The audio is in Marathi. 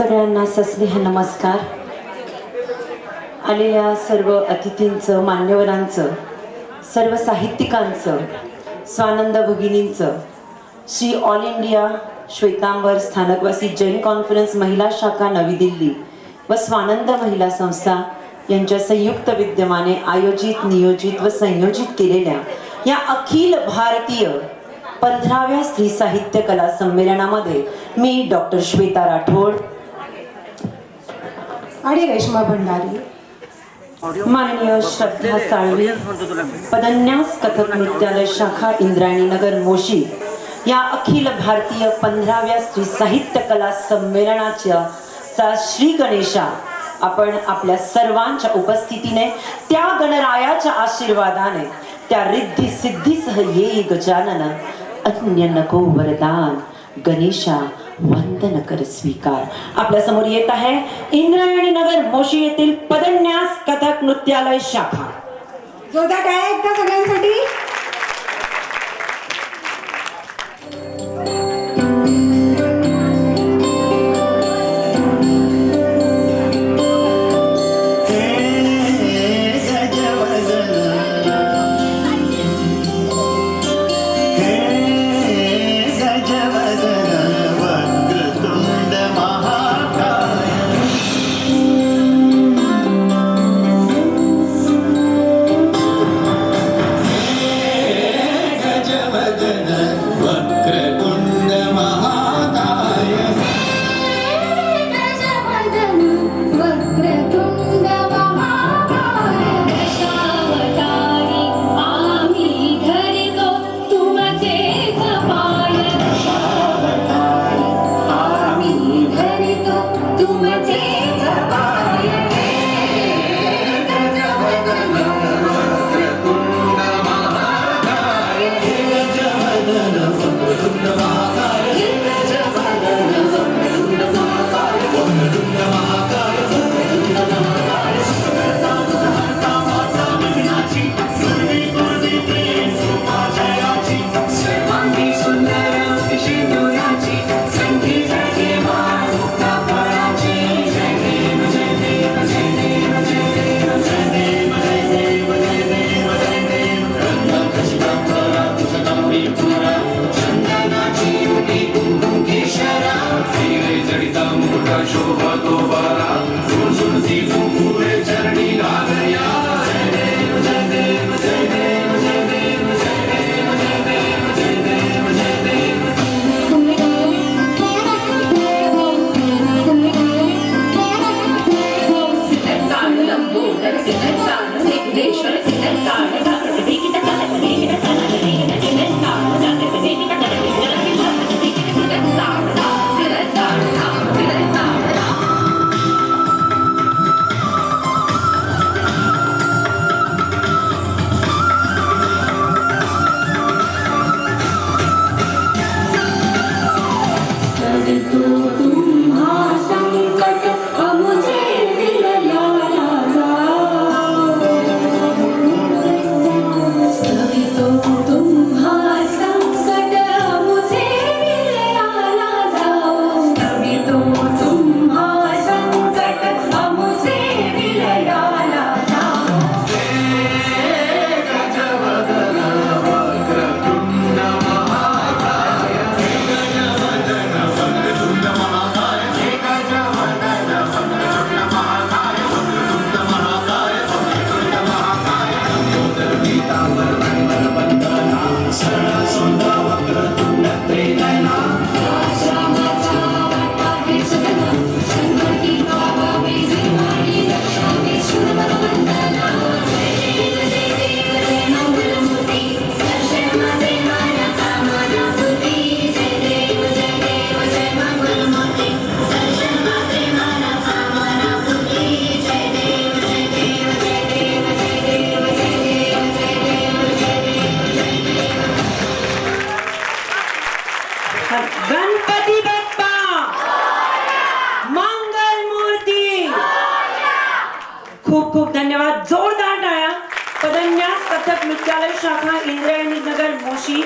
सगळ्यांना सस्नेह नमस्कार. आलेल्या सर्व अतिथींचं मान्यवरांचं सर्व साहित्यिकांचं Swanand भगिनींचं Shri all India Shwetambar Sthanakvasi Jain conference महिला शाखा नवी दिल्ली व स्वानंद महिला संस्था यांच्या संयुक्त विद्यमाने आयोजित नियोजित व संयोजित केलेल्या या अखिल भारतीय पंधराव्या स्त्री साहित्य कला संमेलनामध्ये मी डॉक्टर श्वेता राठोड आणि रेश्मा भंडारी. माननीय श्रद्धा साळवी पदन्यास कथक नृत्यालय शाखा इंद्रायणी नगर मोशी. या अखिल भारतीय पंधराव्या स्त्री साहित्य कला संमेलनाच्या चा श्री गणेशा आपण आपल्या सर्वांच्या उपस्थितीने त्या गणरायाच्या आशीर्वादाने त्या रिद्धी सिद्धीसह येई गजानन अन्य नको वरदान. गणेशा वंदन कर स्वीकार. आपल्यासमोर येत आहे इंद्रायणी नगर मोशी येथील पदन्यास कथक नृत्यालय शाखा. जोरदार काय एकदा सगळ्यांसाठी. Deixa you. Sundar Vakra खूप खूप धन्यवाद. जोरदार टाळ्या. पदन्यास कथक नृत्यालय शाखा इंद्रायणी नगर मोशी.